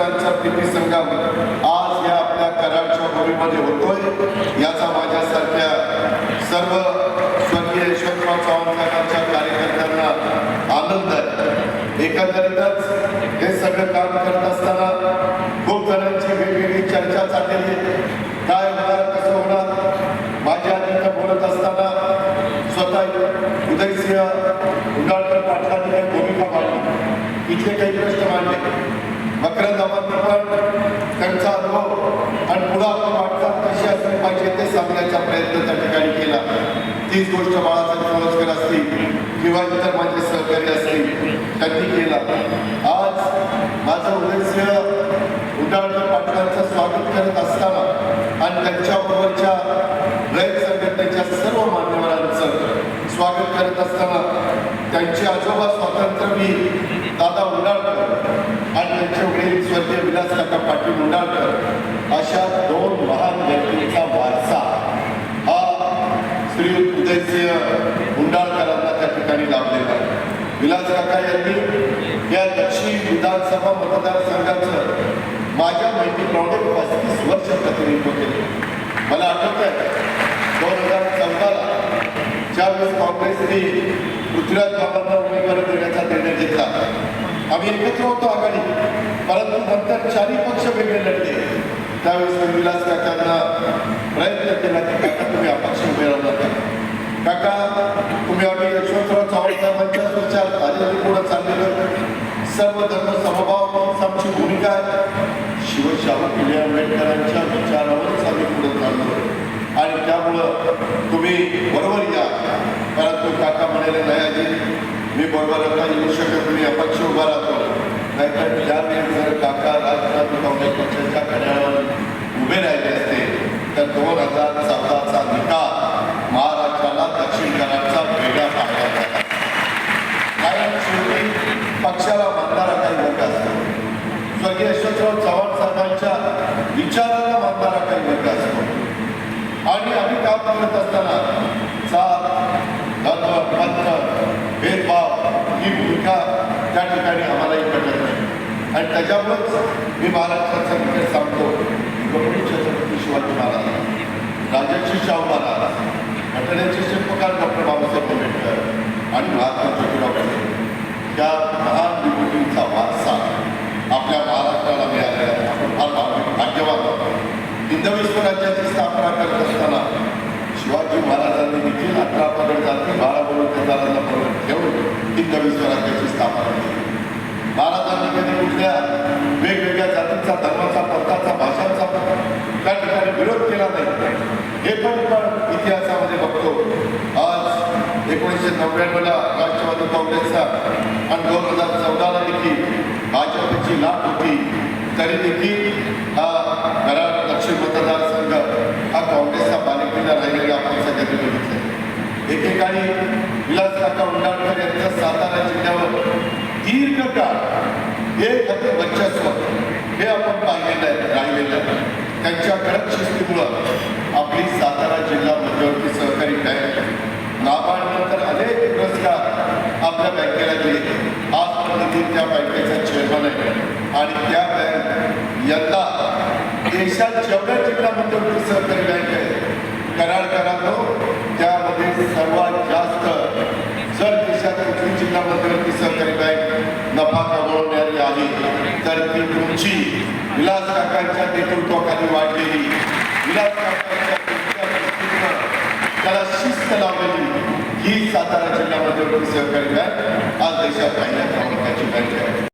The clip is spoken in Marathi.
सरांच्या प्रीती संघावर आज या आपल्या कराडच्या भूमीमध्ये होतोय. याचा माझ्यासारख्या सर्व स्वर्गीय यशवंतराव चव्हाण साहेबांच्या कार्यकर्त्यांना आनंद आहे. एकंदरीतच हे सगळं काम करत असताना खूप जणांची वेगवेगळी चर्चा चाललेली काय होणार कसं होणार? माझ्या आधी बोलत असताना स्वतः उदयसिंह उडाळकर पाटलांनी काही भूमिका मांडली. इथले काही प्रश्न मांडले. मकरंद पण त्यांचा अनुभव आणि पुढे आपण वाटचाल कशी असली पाहिजे ते सांगण्याचा प्रयत्न त्या ठिकाणी केला. तीच गोष्ट बाळासाहेब चोळसकर असतील किंवा इतर माझे सहकारी असतील त्यांनी केला. आज माझं उदयसिंह उंडाळकर पाटलांचं स्वागत करत असताना आणि त्यांच्याबरोबरच्या रयत संघटनेच्या सर्व मान्यवरांचं स्वागत करत असताना त्यांचे आजोबा स्वातंत्र्यवीर दादा उंडाळकर आणि त्यांचे वडील स्वर्गीय विलास काका पाटील मुंडाळकर अशा दोन महान व्यक्तींचा वारसा हा श्री उदयसिंह मुंडाळकरांना त्या ठिकाणी लाभलेला आहे. विलास काका यांनी या दक्षिण विधानसभा मतदारसंघाचं माझ्या माहितीप्रमाणे पस्तीस वर्ष प्रतिनिधित्व केले. मला आठवत आहे दोन हजार चौदाला ज्यावेळेस काँग्रेसने पृथ्वीराज बाबांना उमेदवारी देण्याचा निर्णय घेतला आम्ही एकत्र होतो. नंतर चारही पक्ष वेगळे लढले त्यावेळेस मी विलास काकांना प्रयत्न केला की काका तुम्ही अपक्ष उभे राहणार काका तुम्ही आम्ही यशवंतराव चव्हाण साहेबांच्याच विचार आधी पुढे चाललेलं सर्व धर्म समभाव आमची भूमिका आहे. शिवशाहू फुले आंबेडकरांच्या विचारावरच आम्ही पुढे चाललो. आणि त्यामुळं तुम्ही बरोबर या. परंतु काका म्हणाले नाही आधी मी बरोबर आता येऊ शकत मी अपक्ष उभा राहतो. नाहीतर त्यावेळी जर पक्षाच्या उभे राहिले असते तर दोन हजार चौदाचा निकाल महाराष्ट्राला दक्षिण कराडचा वेगळा पाहिला आला कारण शेवटी पक्षाला मानणारा काही वर्ग असतो स्वर्गीय यशवंतराव चव्हाण साहेबांच्या विचाराला मतदार काही वर्ग असतो आणि आम्ही काम करत असताना जात धर्म पंथ भेदभाव ही भूमिका त्या ठिकाणी आम्हालाही पटत नाही आणि त्याच्यामुळेच मी महाराष्ट्राचा विषय सांगतो गौरव छत्रपती शिवाजी महाराज राजर्षी शाहू महाराज घटनेचे शिल्पकार डॉक्टर बाबासाहेब आंबेडकर आणि महात्मा ज्योतिराव फुले. त्या महान विभूतींचा वारसा आपल्या महाराष्ट्राला मिळालेला आहे. आपण फार भाग्य- भाग्यवान हिंदविश्व राज्याची स्थापना करत असताना शिवाजी महाराजांनी देखील अठरा पगड जाती बारा बरोबरदारांना बरोबर ठेवून हिंदविश्व राज्याची स्थापना केली. महाराजांनी वेगवेगळ्या जातीचा धर्माचा पंथाचा भाषांचा त्या ठिकाणी विरोध केला नाही. हे पण इतिहासामध्ये बघतो. आज एकोणीसशे नव्याण्णवला राष्ट्रवादी काँग्रेसचा आणि दोन हजार चौदाला देखील भाजपची लाट होती. तरी देखील हा कराड दक्षिण मतदारसंघ हा काँग्रेसचा बालेकिल्ला राहिलेला आपण सगळ्यांनी बघितलं एकेकाळी विलास काका उंडाळकर यांचं सातारा जिल्ह्यावर दीर्घकाळ हे होते वर्चस्व आपण पाहिलेलं आहे राहिलेलं आहे. त्यांच्या कडक शिस्तीमुळं आपली सातारा जिल्हा मध्यवर्ती सहकारी बँक नाबार्डनंतर अनेक पुरस्कार आपल्या बँकेला दिले आज प्रतिनिधी त्या बँकेचा चेअरमन आहे आणि त्या बँक यंदा देशात जेवढ्या जिल्हा मध्यवर्ती सहकारी बँक आहे कराडकरांनो त्यामध्ये सर्वात जास्त जर देशात कुठली जिल्हा मध्यवर्ती सहकारी बँक नफा कमवणारी आहे तर ती तुमची. विलास काकांच्या नेतृत्वाखाली वाढलेली. विलास काकांच्या त्याला शिस्त लावलेली. ही सातारा जिल्ह्यामध्ये मध्यवर्ती सहकारी बँक आज देशात पहिल्या क्रमांकाची बँक आहे.